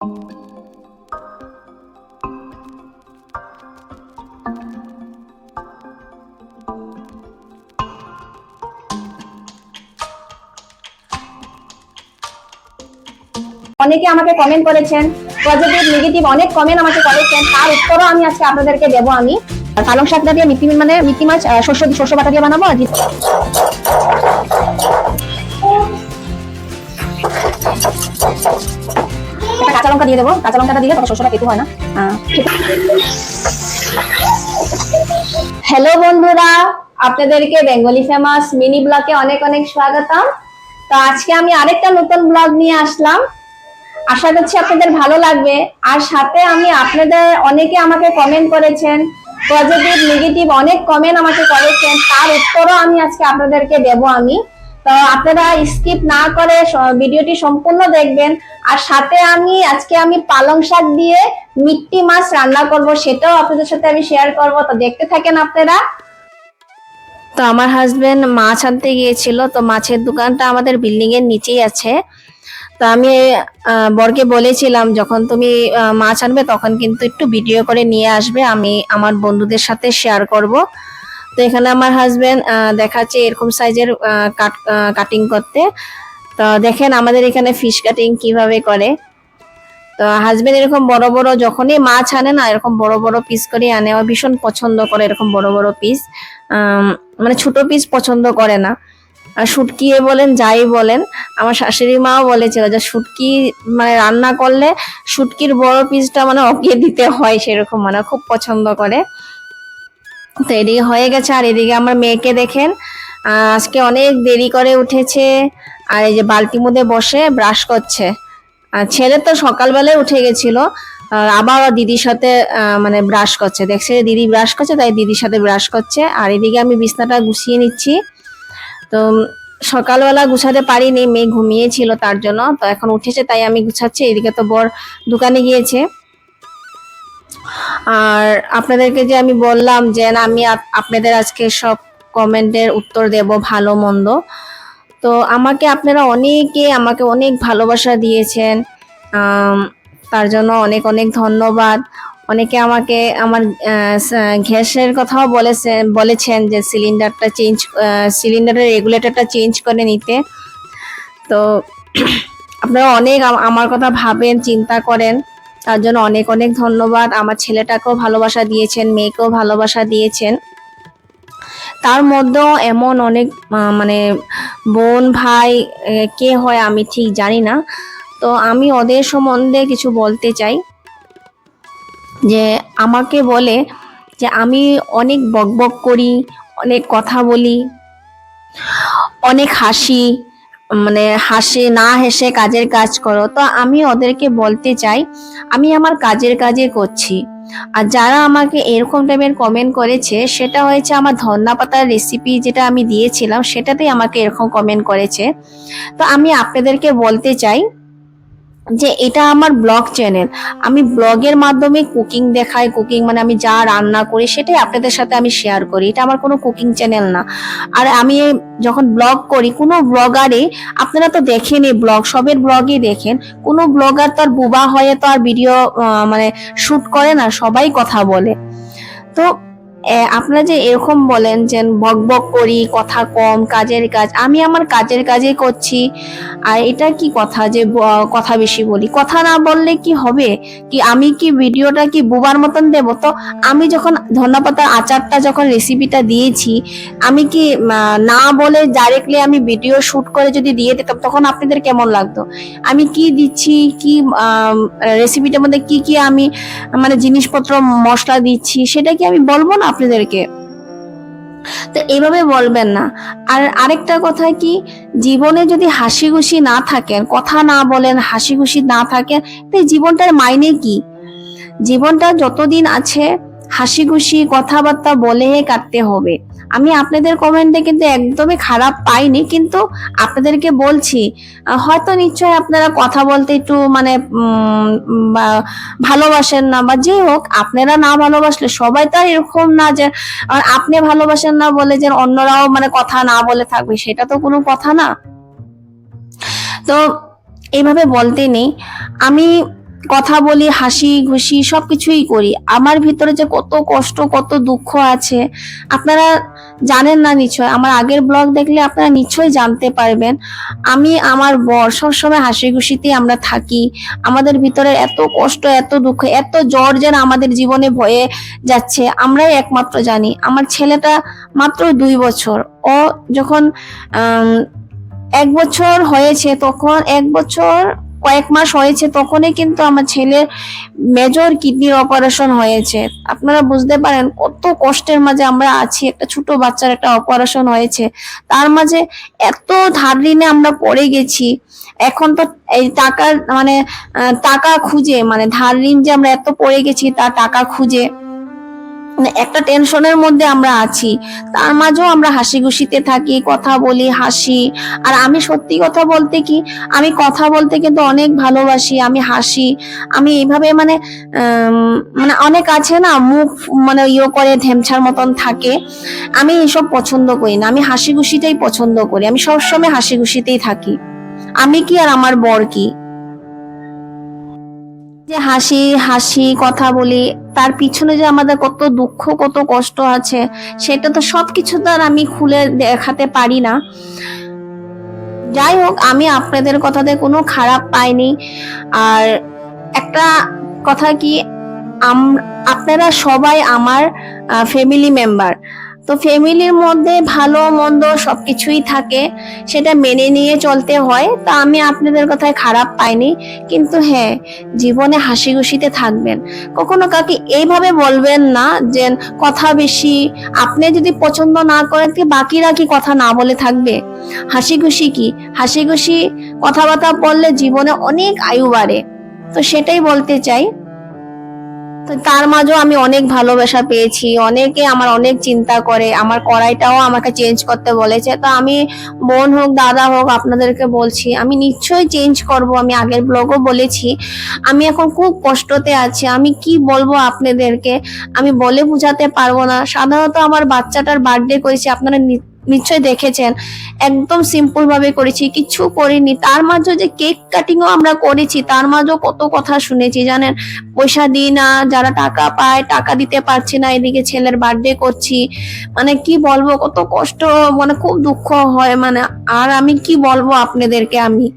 অনেকে আমাকে কমেন্ট করেছেন পজিটিভ নেগেটিভ অনেক কমেন্ট আমাকে করেছেন, তার উত্তরও আমি আজকে আপনাদেরকে দেবো আমি। পালং শাকটা দিয়ে মিটি মানে মিটি মাছ শস্য শস্য বাটা দিয়ে বানাবো আর লঙ্কা দিয়ে দেবো, কাঁচা লঙ্কাটা দিলে তখন শস্যটা কেটু হয় না। হ্যালো বন্ধুরা, আপনাদেরকে বেঙ্গলি ফেমাস মিনি ব্লগে অনেক অনেক স্বাগতম। তো আজকে আমি আরেকটা নতুন ব্লগ নিয়ে আসলাম। আশা করছি আপনাদের ভালো লাগবে। আর সাথে আমি আপনাদের অনেকে আমাকে কমেন্ট করেছেন পজিটিভ নেগেটিভ অনেক কমেন্ট আমাকে করেছেন, তার উত্তরও আমি আজকে আপনাদেরকে দেব আমি। তো আপনারা স্কিপ না করে ভিডিওটি সম্পূর্ণ দেখবেন। আর সাথে আমি, আজকে আমি পালং শাক দিয়ে মিট্টি মাছ রান্না করব, সেটাও আপনাদের সাথে আমি শেয়ার করব। তো দেখতে থাকেন আপনারা। তো আমার হাজবেন্ড মাছ আনতে গিয়েছিল, তো মাছের দোকানটা আমাদের বিল্ডিং এর নিচেই আছে। তো আমি বরকে বলেছিলাম, যখন তুমি মাছ আনবে, তখন কিন্তু একটু ভিডিও করে নিয়ে আসবে, আমি আমার বন্ধুদের সাথে শেয়ার করব। তো এখানে আমার হাজবেন্ড দেখাচ্ছে এরকম সাইজের কাটিং করতে। তো দেখেন আমাদের এখানে ফিশ কাটিং কীভাবে করে। তো হাজবেন্ড এরকম বড় বড় যখনই মাছ আনে না, এরকম বড় বড় পিস করে আনে। ও ভীষণ পছন্দ করে এরকম বড় বড় পিস মানে ছোট পিস পছন্দ করে না। আর শুটকি বলেন, যাই বলেন, আমার শাশুড়ি মাও বলেছিল যে শুটকি মানে রান্না করলে শুটকির বড় পিসটা মানে ওকে দিতে হয় সেরকম মানে খুব পছন্দ করে। তো এদিকে হয়ে গেছে। আর এদিকে আমার মেয়েকে দেখেন আজকে অনেক দেরি করে উঠেছে। আর এই যে বালতি মধ্যে বসে ব্রাশ করছে। আর ছেলে তো সকালবেলায় উঠে গেছিল আবার দিদির সাথে মানে ব্রাশ করছে। দেখছে দিদি ব্রাশ করছে, তাই দিদির সাথে ব্রাশ করছে। আর এদিকে আমি বিছনাটা গুছিয়ে নিচ্ছি। তো সকালবেলা গুছাতে পারিনি, মেয়ে ঘুমিয়েছিল তার জন্য। তো এখন উঠেছে, তাই আমি গুছাচ্ছি। এদিকে তো বর দোকানে গিয়েছে। আর আপনাদেরকে যে আমি বললাম যে না, আমি আপ- আপনাদের আজকে সব কমেন্টের উত্তর দেব, ভালো, মন্দ। তো আমাকে আপনারা অনেকে আমাকে অনেক ভালোবাসা দিয়েছেন। তার জন্য অনেক অনেক ধন্যবাদ। অনেকে আমাকে আমার গ্যাসের কথাও বলেছেন বলেছেন যে সিলিন্ডারটা চেঞ্জ সিলিন্ডারের রেগুলেটরটা চেঞ্জ করে নিতে। তো আপনারা অনেক আম- আমার কথা ভাবেন, চিন্তা করেন। তার জন্য অনেক অনেক ধন্যবাদ। আমার ছেলেটাকেও ভালোবাসা দিয়েছেন, মেয়েকেও ভালোবাসা দিয়েছেন। তার মধ্যেও এমন অনেক মানে বোন, ভাই কে হয় আমি ঠিক জানি না। তো আমি ওদের সম্বন্ধে কিছু বলতে চাই। যে আমাকে বলে যে আমি অনেক বকবক করি, অনেক কথা বলি, অনেক হাসি মানে হাসে, না হেসে কাজের কাজ করো। তো আমি ওদেরকে বলতে চাই, আমি আমার কাজের কাজে করছি। আর যারা আমাকে এরকম টাইপের কমেন্ট করেছে, সেটা হয়েছে আমার ধন্না পাতার রেসিপি যেটা আমি দিয়েছিলাম, সেটাতেই আমাকে এরকম কমেন্ট করেছে। তো আমি আপনাদেরকে বলতে চাই যে এটা আমার ব্লগ চ্যানেল আমি ব্লগের মাধ্যমে কুকিং দেখাই কুকিং মানে আমি যা রান্না করি সেটাই আপনাদের সাথে আমি শেয়ার করি। এটা আমার কোনো কুকিং চ্যানেল না। আর আমি যখন ব্লগ করি, কোনো ব্লগারে আপনারা তো দেখেনই ব্লগ সবের ব্লগই দেখেন, কোনো ব্লগার তো আর বুবা হয়ে তো আর ভিডিও মানে শুট করে না, সবাই কথা বলে। তো আপনারা যে এরকম বলেন যে বক বক করি, কথা কম, কাজের কাজ, আমি আমার কাজের কাজে করছি। আর এটা কি কথা যে কথা বেশি বলি? কথা না বললে কি হবে? কি আমি কি ভিডিওটা কি বুবার মতন দেব? তো আমি যখন ধন্যপাতার আচারটা যখন রেসিপিটা দিয়েছি, আমি কি না বলে ডাইরেক্টলি আমি ভিডিও শুট করে যদি দিয়ে দিতাম, তখন আপনাদের কেমন লাগতো? আমি কি দিচ্ছি? কি রেসিপিটার মধ্যে কি কি আমি মানে জিনিসপত্র, মশলা দিচ্ছি, সেটা কি আমি বলব না আপনাদেরকে। তো এইভাবে বলবেন না। আর আরেকটা কথা কি, জীবনে যদি হাসি খুশি না থাকেন, কথা না বলেন হাসি খুশি না থাকেন তো জীবনটার মাইনে কি? জীবনটা যতদিন আছে হাসি খুশি কথাবার্তা বলে কাটতে হবে। আমি আপনাদের কমেন্টে কিন্তু একদমই খারাপ পাইনি, কিন্তু আপনাদেরকে বলছি হয়তো নিশ্চয় আপনারা কথা বলতে একটু মানে ভালোবাসেন না, বা যে হোক, আপনারা না ভালোবাসলে সবাই তো আর এরকম না যে আপনি ভালোবাসেন না বলে যে অন্যরাও মানে কথা না বলে থাকবে, সেটা তো কোনো কথা না। তো এইভাবে বলতে নেই। আমি কথা বলি, হাসি, খুশি সব কিছুই করি। আমার ভিতরে যে কত কষ্ট, কত দুঃখ আছে, আপনারা জানেন না নিশ্চয়। আমার আগের ব্লগ দেখলে আপনারা নিশ্চয়ই জানতে পারবেন। আমি, আমার বর সবসময় হাসি খুশিতেই আমরা থাকি। আমাদের ভিতরে এত কষ্ট, এত দুঃখ, এত জ্বর যেন আমাদের জীবনে ভয়ে যাচ্ছে, আমরাই একমাত্র জানি। আমার ছেলেটা মাত্র দুই বছর। ও যখন এক বছর হয়েছে, তখন এক বছর কয়েক মাস হয়েছে, তখনই কিন্তু আমার ছেলের মেজর কিডনির অপারেশন হয়েছে। আপনারা বুঝতে পারেন কত কষ্টের মাঝে আমরা আছি, একটা ছোট বাচ্চার একটা অপারেশন হয়েছে। তার মাঝে এত ধার ঋণে আমরা পড়ে গেছি। এখন তো এই টাকার মানে টাকা খুঁজে মানে ধার ঋণ যে আমরা এত পড়ে গেছি তা টাকা খুঁজে। একটা টেনশনের মধ্যে আমরা আছি। তার মাঝেও আমরা হাসি খুশিতে থাকি, কথা বলি, হাসি। আর আমি সত্যি কথা বলতে কি, আমি কথা বলতে কিন্তু অনেক ভালোবাসি, আমি হাসি। আমি এইভাবে মানে মানে অনেক আছে না, মুখ মানে ইয়ে করে, ঢেমছার মতন থাকে। আমি এসব পছন্দ করি না, আমি হাসি খুশিটাই পছন্দ করি। আমি সবসময় হাসি খুশিতেই থাকি। আমি কি আর আমার বর কি? যে হাসি হাসি কথা বলি, তার পিছনে যে আমাদের কত দুঃখ, কত কষ্ট আছে, সেটা তো সবকিছু তো আর আমি খুলে দেখাতে পারি না। যাই হোক, আমি আপনাদের কথাতে কোনো খারাপ পাইনি। আর একটা কথা কি আপনারা সবাই আমার ফ্যামিলি মেম্বার তো ফ্যামিলির মধ্যে ভালো মন্দ সবকিছুই থাকে, সেটা মেনে নিয়ে চলতে হয়। তো আমি আপনাদের কথায় খারাপ পাইনি, কিন্তু হ্যাঁ জীবনে হাসি খুশিতে থাকবেন। কখনো কাকে এইভাবে বলবেন না যে, কথা বেশি, আপনি যদি পছন্দ না করেন, তো বাকিরা কি কথা না বলে থাকবে? হাসি খুশি কি? হাসি খুশি কথাবার্তা বললে জীবনে অনেক আয়ু বাড়ে। তো সেটাই বলতে চাই। তো তার মাঝেও আমি অনেক ভালোবাসা পেয়েছি। অনেকে আমার অনেক চিন্তা করে, আমার কড়াইটাও আমাকে চেঞ্জ করতে বলেছে। তো আমি বোন হোক, দাদা হোক, আপনাদেরকে বলছি, আমি নিশ্চয়ই চেঞ্জ করব। আমি আগের ব্লগও বলেছি। আমি এখন খুব কষ্টতে আছি। আমি কি বলব আপনাদেরকে? আমি বলে বোঝাতে পারব না। সাধারণত আমার বাচ্চাটার বার্থডে করেছি, আপনারা নি- নিশ্চয়ই দেখেছেন। একদম সিম্পল ভাবে করেছি, কিছু করিনি। তার মাঝেও যে কেক কাটিংও আমরা করেছি, তার মাঝেও কত কথা শুনেছি, জানেন? পয়সা দিই না, যারা টাকা পায় টাকা দিতে পারছি না, এদিকে ছেলের বার্থডে করছি। মানে কি বলব, কত কষ্ট মানে খুব দুঃখ হয়। মানে আর আমি কি বলব আপনাদেরকে আমি?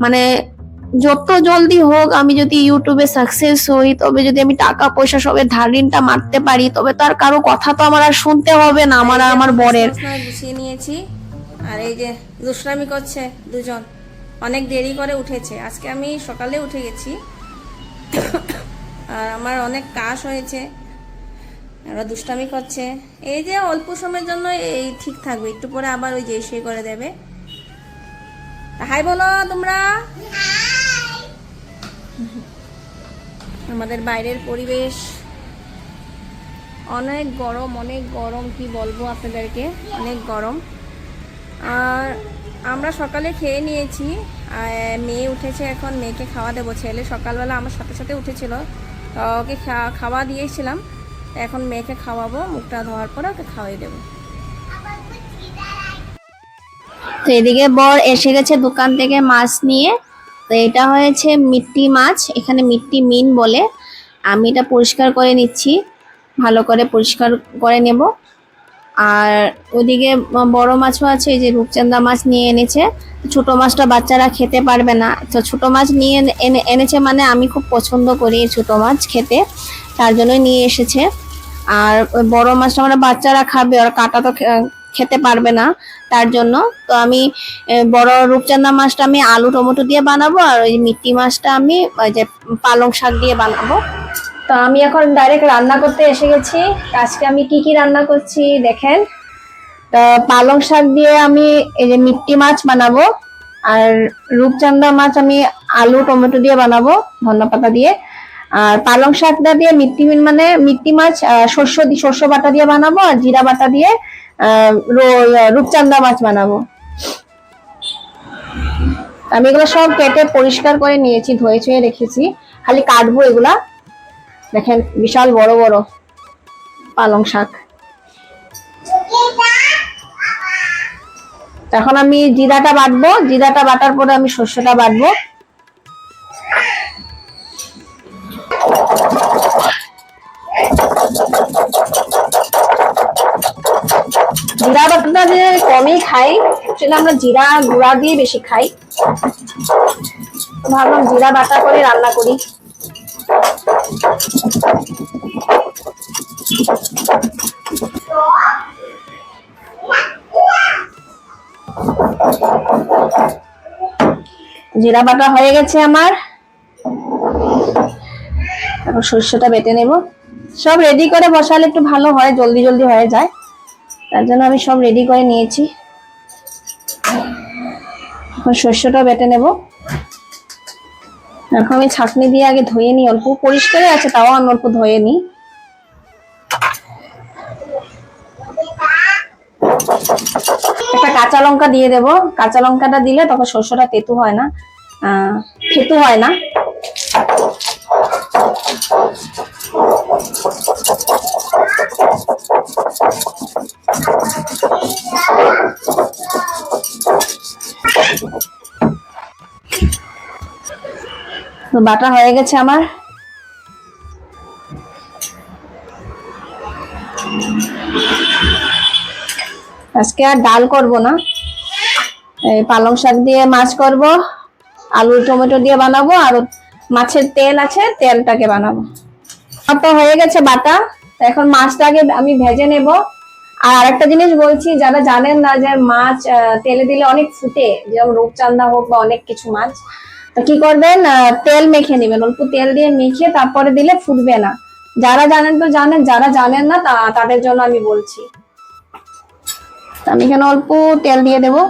মানে যত জলদি হোক আমি যদি ইউটিউবে সাকসেস হই তবে যদি আমি টাকা পয়সা সবে ধার ঋণটা মারতে পারি তবে তো আর কারও কথা তো আমার আর শুনতে হবে না আমার আর আমার বরের। গুছিয়ে নিয়েছি। আর এই যে দুষ্টামি করছে দুজন। অনেক দেরি করে উঠেছে। আজকে আমি সকালে উঠে গেছি। আর আমার অনেক কাশ হয়েছে। ওরা দুষ্টামি করছে। এই যে অল্প সময়ের জন্য এই ঠিক থাকবে। একটু পরে আবার ওই যে সেই করে দেবে। হাই বলো তোমরা। আমাদের বাইরের পরিবেশ অনেক গরম অনেক গরম, কি বলব আপনাদেরকে? অনেক গরম। আর আমরা সকালে খেয়ে নিয়েছি। মেয়ে উঠেছে এখন, মেয়েকে খাওয়া দেবো। ছেলে সকালবেলা আমার সাথে সাথে উঠেছিল। ওকে খাওয়া দিয়েছিলাম। এখন মেয়েকে খাওয়াবো, মুখটা ধোয়ার পরে ওকে খাওয়াই দেবো। তো এদিকে বর এসে গেছে দোকান থেকে মাছ নিয়ে। তো এটা হয়েছে মিট্টি মাছ, এখানে মিট্টি মিন বলে। আমি এটা পরিষ্কার করে নিচ্ছি, ভালো করে পরিষ্কার করে নেব। আর ওদিকে বড় মাছও আছে, এই যে রূপচান্দা মাছ নিয়ে এনেছে। ছোট মাছটা বাচ্চারা খেতে পারবে না। তো ছোট মাছ নিয়ে এনে- এনেছে মানে আমি খুব পছন্দ করি ছোট মাছ খেতে, তার জন্যই নিয়ে এসেছে। আর বড় মাছটা আমরা বাচ্চারা খাবে, আর কাটা তো খেতে পারবে না তার জন্য। তো আমি বড় রূপচান্দা মাছটা আমি আলু টমেটো দিয়ে বানাবো আর ওই মিট্টি মাছটা আমি ওই যে পালং শাক দিয়ে বানাবো। তো আমি এখন ডাইরেক্ট রান্না করতে এসে গেছি। আজকে আমি কি কি রান্না করছি দেখেন। তো পালং শাক দিয়ে আমি এই যে মিট্টি মাছ বানাবো আর রূপচান্দা মাছ আমি আলু টমেটো দিয়ে বানাবো ধন্যা পাতা দিয়ে। আর পালং শাকটা দিয়ে মিট্টি মিন মানে মিট্টি মাছ শস্য শস্য বাটা দিয়ে বানাবো আর জিরা বাটা দিয়ে রূপচান্দা মাছ বানাবো। আমি এগুলো সব কেটে পরিষ্কার করে নিয়েছি, ধুয়ে ছুঁয়ে রেখেছি। খালি কাটবো এগুলা। দেখেন, বিশাল বড় বড় পালং শাক। এখন আমি জিরাটা বাটবো। জিরাটা বাটার পরে আমি শস্যটা বাটবো। জিরা বাটাটা যে কমই খাই, সেটা আমরা জিরা, গুঁড়া দিয়ে বেশি খাই। ভাবলাম জিরা বাটা করে রান্না করি। জিরা বাটা হয়ে গেছে আমার। সর্ষেটা বেটে নেব। সব রেডি করে বসালে একটু ভালো হয়, জলদি জলদি হয়ে যায়। তার জন্য আমি সব রেডি করে নিয়েছি। এখন শস্যটা বেটে নেব। এখন আমি ছাঁকনি দিয়ে আগে ধুয়ে নিই। অল্প পরিষ্কারই আছে, তাও আমি অল্প ধুয়ে নিই। একটা কাঁচা লঙ্কা দিয়ে দেব। কাঁচা লঙ্কাটা দিলে তখন শস্যটা তেতু হয় না। আহ হয় না। তো বাটা হয়ে গেছে আমার। আজকে আর ডাল করব না। এই পালং শাক দিয়ে মাছ করব আলু টমেটো দিয়ে বানাবো, আর মাছের তেল আছে, তেলটাকে বানাবো। তো হয়ে গেছে বাটা। এখন মাছটাকে আমি ভেজে নেব। আর আরেকটা জিনিস বলছি, যারা জানেন না যে মাছ তেলে দিলে অনেক ফুটে যেমন রূপচান্দা হোক বা অনেক কিছু মাছ কি করবেন তেল মেখে নেবেন, অল্প তেল দিয়ে মেখে তারপরে দিলে ফুটবে না। যারা জানেন তো জানেন, যারা জানেন না তাদের জন্য আমি বলছি। আমি এখানে অল্প তেল দিয়ে দেবো।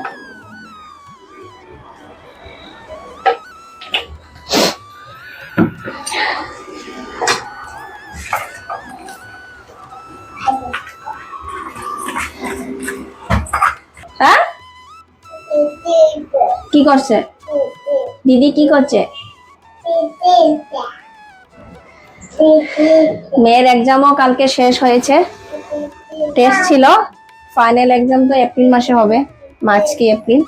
হ্যাঁ? কি করছে? দিদি কি করছে? মেয়ের এক্সামও কালকে শেষ হয়েছে। টেস্ট ছিল। ফাইনাল এক্সাম তো এপ্রিল মাসে হবে। মার্চ কি এপ্রিল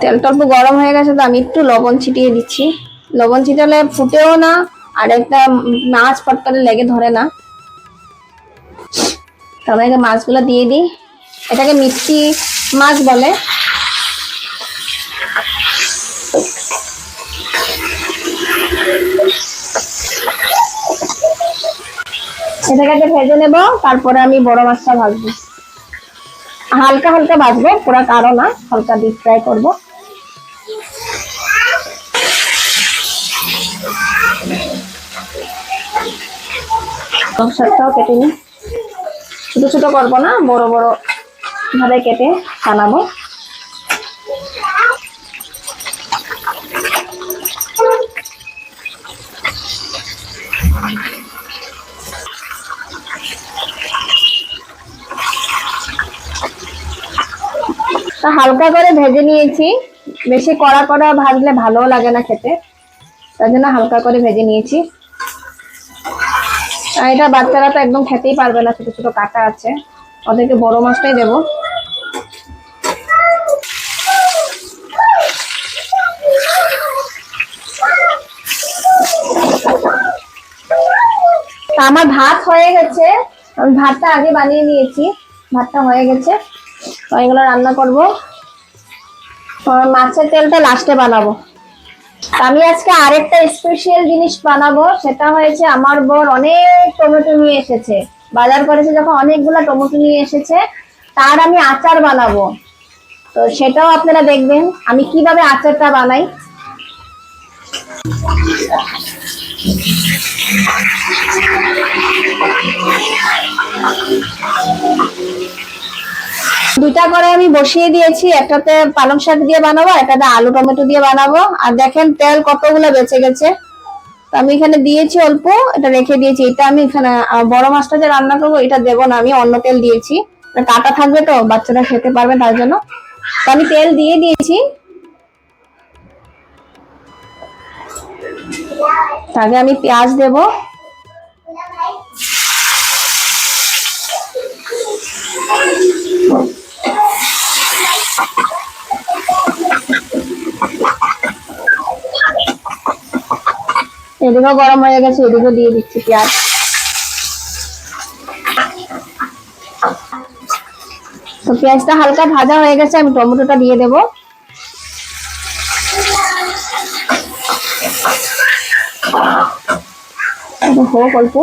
তেলটা অল্প গরম হয়ে গেছে তো আমি একটু লবণ ছিটিয়ে দিচ্ছি। লবণ ছিটালে ফুটেও না, আর একটা মাছ ফটকালে লেগে ধরে না। তবে মাছগুলো দিয়ে দিই। এটাকে মিষ্টি মাছ বলে। এটাকে ভেজে নেব? তারপরে আমি বড় মাছটা ভাজবো। হালকা হালকা ভাজবো, পুরো কারও না, হালকা ডিপ ফ্রাই করব। শাকটাও কেটে নিই। ছোট ছোট করব না, বড় বড় ভাবে কেটে বানাবো। তা হালকা করে ভেজে নিয়েছি। বেশি কড়া কড়া ভাজলে ভালো লাগে না খেতে। তার জন্য হালকা করে ভেজে নিয়েছি। আর এটা বাচ্চারা তো একদম খেতেই পারবে না, ছোটো ছোটো কাটা আছে। ওদেরকে বড় মাছটাই দেবো। আমার ভাত হয়ে গেছে। আমি ভাতটা আগে বানিয়ে নিয়েছি। ভাতটা হয়ে গেছে। এগুলো রান্না করব। মাছের তেলটা লাস্টে বানাবো। আমি আজকে আরেকটা স্পেশাল জিনিস বানাবো, সেটা হয়েছে আমার বর অনেক টমেটো নিয়ে এসেছে। বাজার করেছে যখন অনেকগুলো টমেটো নিয়ে এসেছে, তার আমি আচার বানাবো। তো সেটাও আপনারা দেখবেন, আমি কীভাবে আচারটা বানাই। দুটা করে আমি বসিয়ে দিয়েছি, একটাতে পালং শাক দিয়ে বানাবো, একটাতে আলু টমেটো দিয়ে বানাবো। আর দেখেন তেল কতগুলো বেঁচে গেছে। তো আমি এখানে দিয়েছি অল্প, এটা রেখে দিয়েছি। এটা আমি এখানে বড় মাছটা যে রান্না করব, এটা দেবো না, আমি অন্য তেল দিয়েছি। কাটা থাকবে তো, বাচ্চারা খেতে পারবে তার জন্য। তো আমি তেল দিয়ে দিয়েছি। তাকে আমি পেঁয়াজ দেবো। এদিকেও গরম হয়ে গেছে, এদিকেও দিয়ে দিচ্ছি পেঁয়াজ। পেঁয়াজটা হালকা ভাজা হয়ে গেছে, আমি টমেটোটা দিয়ে দেব। হোক অল্প।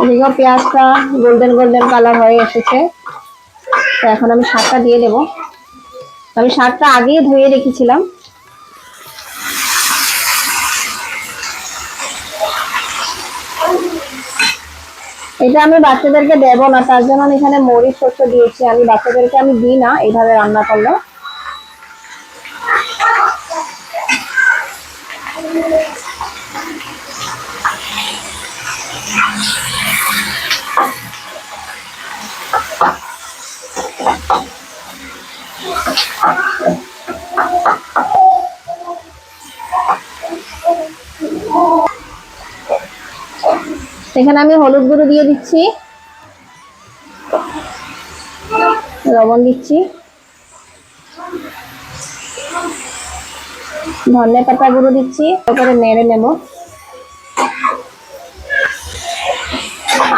এদিকেও পেঁয়াজটা গোল্ডেন গোল্ডেন কালার হয়ে এসেছে। তো এখন আমি শাকটা দিয়ে দেবো। আমি শাকটা আগেই ধুয়ে রেখেছিলাম। এটা আমি বাচ্চাদেরকে দেবো না, তার জন্য আমি এখানে মরিচ শস্য দিয়েছি। আমি বাচ্চাদেরকে আমি দিই না, এইভাবে রান্না করলে। এখানে আমি হলুদ গুঁড়ো দিয়ে দিচ্ছি। লবণ দিচ্ছি। ধনে পাতা গুঁড়ো দিচ্ছি। তারপরে নেড়ে নেব।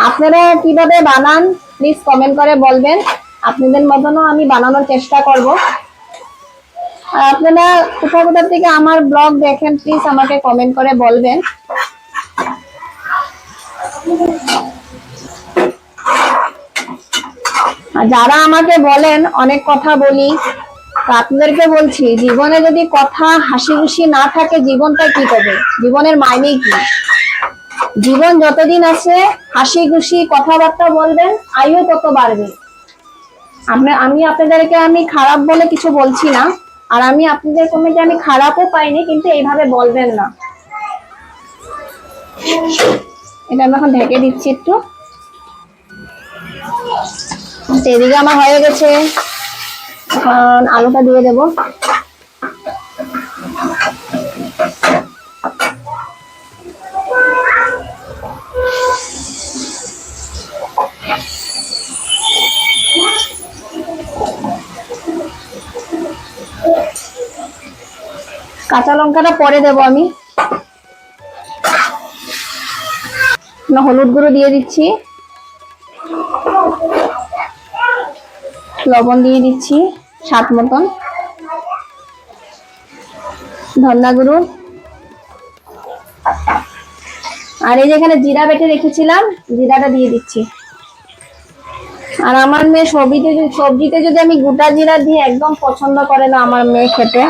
আপনারা কীভাবে বানান প্লিজ কমেন্ট করে বলবেন। আপনাদের মতনও আমি বানানোর চেষ্টা করব। আর আপনারা কোথাও কোথাও থেকে আমার ব্লগ দেখেন প্লিজ আমাকে কমেন্ট করে বলবেন। যারা আমাকে বলেন, অনেক কথা বলি আপনাদেরকে বলছি, জীবনে যদি কথা হাসি খুশি না থাকে, জীবনটা কি করবে? জীবনের মাইনে কি? জীবন যতদিন আছে হাসি খুশি কথাবার্তা বলবেন, আয়ু তত বাড়বে। আপনি আমি আপনাদেরকে আমি খারাপ বলে কিছু বলছি না, আর আমি আপনাদের কমিটি আমি খারাপও পাইনি, কিন্তু এইভাবে বলবেন না। এটা আমি এখন ঢেকে দিচ্ছি একটু। এদিকে আমার হয়ে গেছে। এখন আলুটা দিয়ে দেব। কাঁচা লঙ্কাটা পরে দেব আমি। না হলুদ গুঁড়ো দিয়ে দিচ্ছি। লবণ দিয়ে দিচ্ছি, স্বাদ মতন। ধন্না গুঁড়ো। আর এই যেখানে জিরা বেটে রেখেছিলাম, জিরাটা দিয়ে দিচ্ছি। আর আমার মেয়ে সবজিতে সবজিতে যদি আমি গোটা জিরা দিয়ে একদম পছন্দ করে না আমার মেয়ে খেতে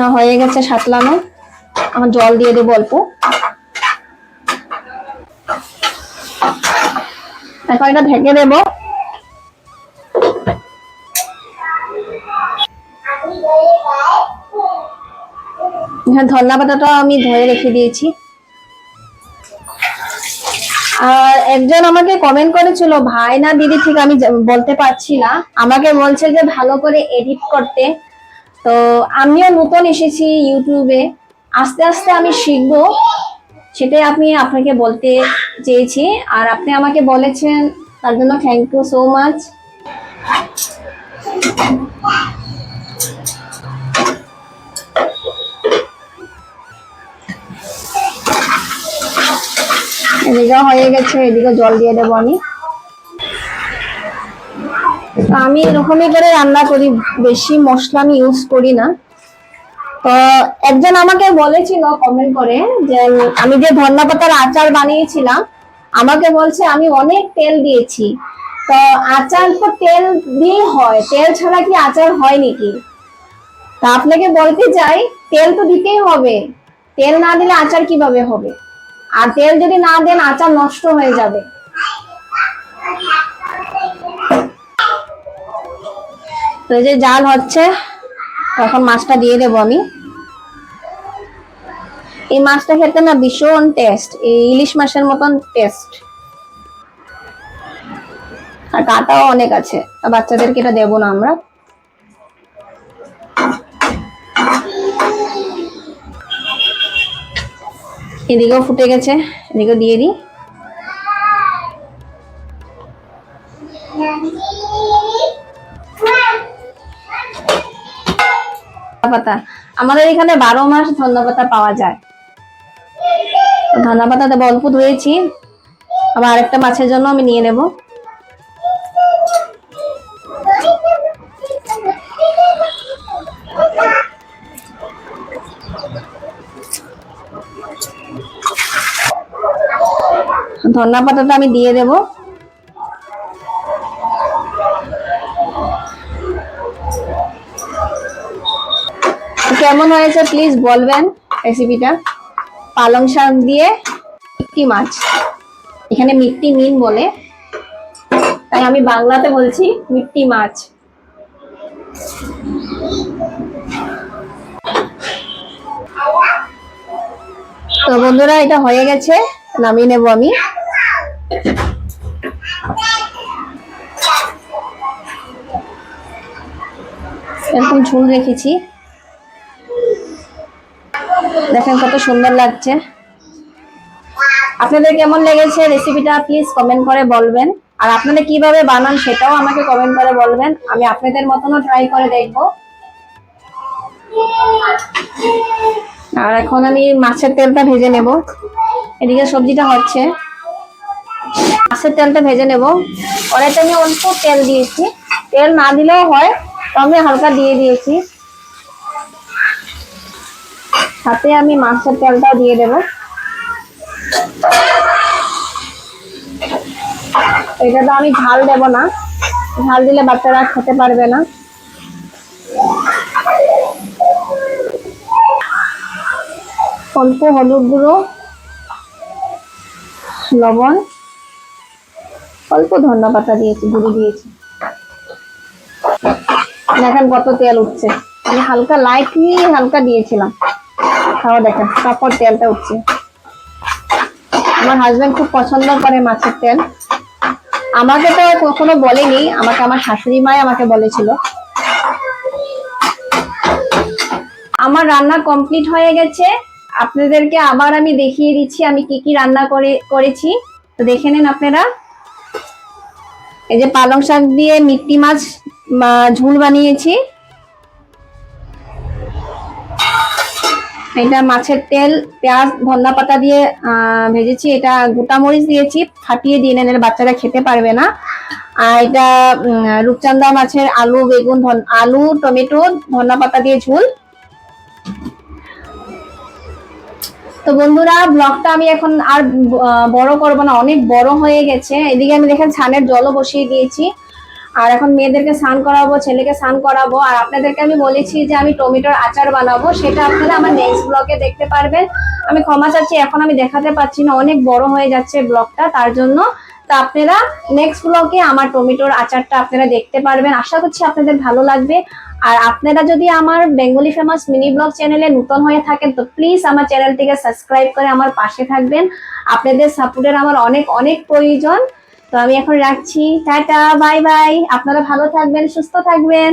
তা হয়ে গেছে সাতলানো। আমার জল দিয়ে দেবো অল্প। এখন এটা ঢেকে দেবো। হ্যাঁ ধন্যা পাতাটা আমি ধুয়ে রেখে দিয়েছি। আর একজন আমাকে কমেন্ট করেছিল, ভাই না দিদি, ঠিক আমি বলতে পারছি না। আমাকে বলছে যে, ভালো করে এডিট করতে। তো আমিও নতুন এসেছি ইউটিউবে। আস্তে আস্তে আমি শিখব, সেটাই আমি আপনাকে বলতে চেয়েছি। আর আপনি আমাকে বলেছেন, তার জন্য থ্যাংক ইউ সো মাচ এদিকে হয়ে গেছে, এদিকে জল দিয়ে দেবো আমি। আমি এরকমই করে রান্না করি, বেশি মশলা আমি ইউজ করি না। তো একজন আমাকে বলেছিল কমেন্ট করে যে, আমি যে ধন্যা পাতার আচার বানিয়েছিলাম, আমাকে বলছে আমি অনেক তেল দিয়েছি। তো আচার তো তেল দিয়ে হয়, তেল ছাড়া কি আচার হয় নাকি? তা আপনাকে বলতে চাই, তেল তো দিতেই হবে। তেল না দিলে আচার কীভাবে হবে? আর তেল যদি না দেন, আচার নষ্ট হয়ে যাবে। তো এই যে জাল হচ্ছে, তখন মাছটা দিয়ে দেবো আমি। এই মাছটা খেতে না ভীষণ টেস্ট এই ইলিশ মাছের মতন টেস্ট আর কাটাও অনেক আছে বাচ্চাদেরকে এটা দেবো না আমরা। এদিকেও ফুটে গেছে, এদিকেও দিয়ে দিই। পাতা আমাদের এখানে বারো মাস ধন্যা পাতা পাওয়া যায়। ধন্যা পাতাতে অল্প ধুয়েছি। আবার আরেকটা মাছের জন্য আমি নিয়ে নেব। ধন্যা পাতাটা আমি দিয়ে দেব। কেমন হয়েছে প্লিজ বলবেন রেসিপিটা পালং শাক দিয়ে মিট্টি মাছ। এখানে মিট্টি মিন বলে। তাই আমি বাংলাতে বলছি মিট্টি মাছ। তো বন্ধুরা, এটা হয়ে গেছে। নামিয়ে নেব আমি। এরকম ঝুল রেখেছি। দেখেন কত সুন্দর লাগছে। আপনাদের কেমন লেগেছে রেসিপিটা প্লিজ কমেন্ট করে বলবেন। আর আপনারা কীভাবে বানান সেটাও আমাকে কমেন্ট করে বলবেন। আমি আপনাদের মতনও ট্রাই করে দেখব। আর এখন আমি মাছের তেলটা ভেজে নেব। এদিকে সবজিটা হচ্ছে। মাছের তেলটা ভেজে নেব। কড়াইতে আমি অল্প তেল দিয়েছি। তেল না দিলেও হয় তো আমি হালকা দিয়ে দিয়েছি। সাথে আমি মাছের তেলটাও দিয়ে দেব। এটা তো আমি ঝাল দেব না। ঝাল দিলে বাচ্চারা খেতে পারবে না। অল্প হলুদ গুঁড়ো, লবণ, অল্প ধন্যা পাতা দিয়েছি, গুঁড়ো দিয়েছি। দেখেন কত তেল উঠছে। আমি হালকা লাইটলি হালকা দিয়েছিলাম। খাওয়া দেখেন তারপর তেলটা উঠছে। আমার হাজবেন্ড খুব পছন্দ করে মাছের তেল। আমাকে তো কখনো বলেনি, আমাকে আমার শাশুড়ি মাই আমাকে বলেছিল। আমার রান্না কমপ্লিট হয়ে গেছে। আপনাদেরকে আবার আমি দেখিয়ে দিচ্ছি, আমি কি কি রান্না করে, করেছি। তো দেখে নিন আপনারা। এই যে পালং শাক দিয়ে মিট্টি মাছ ঝুল বানিয়েছি। এটা মাছের তেল পেঁয়াজ ধন্যা পাতা দিয়ে ভেজেছি। এটা গোটা মরিচ দিয়েছি ফাটিয়ে দিয়ে নেন বাচ্চারা খেতে পারবে না। আর এটা উম, রূপচাঁদা মাছের আলু বেগুন আলু টমেটো ধন্যা পাতা দিয়ে ঝুল। তো বন্ধুরা ব্লগটা আমি এখন আর বড় করব না অনেক বড় হয়ে গেছে। এদিকে আমি দেখেন ছানের জলও বসিয়ে দিয়েছি। আর এখন মেয়েদেরকে স্নান করাবো, ছেলেকে স্নান করাবো, আর আপনাদেরকে আমি বলেছি যে আমি টমেটোর আচার বানাবো, সেটা আপনারা আমার নেক্সট ব্লগে দেখতে পারবেন। আমি ক্ষমা চাচ্ছি, এখন আমি দেখাতে পাচ্ছি না, অনেক বড় হয়ে যাচ্ছে ব্লগটা তার জন্য। তা আপনারা নেক্সট ব্লগে আমার টমেটোর আচারটা আপনারা দেখতে পারবেন। আশা করছি আপনাদের ভালো লাগবে। আর আপনারা যদি আমার বেঙ্গলি ফেমাস মিনি ব্লগ চ্যানেলে নতুন হয়ে থাকেন, তো প্লিজ আমার চ্যানেলটিকে সাবস্ক্রাইব করে আমার পাশে থাকবেন। আপনাদের সাপোর্টের আমার অনেক অনেক প্রয়োজন। তো আমি এখন রাখছি। Tata bye bye. আপনারা ভালো থাকবেন সুস্থ থাকবেন।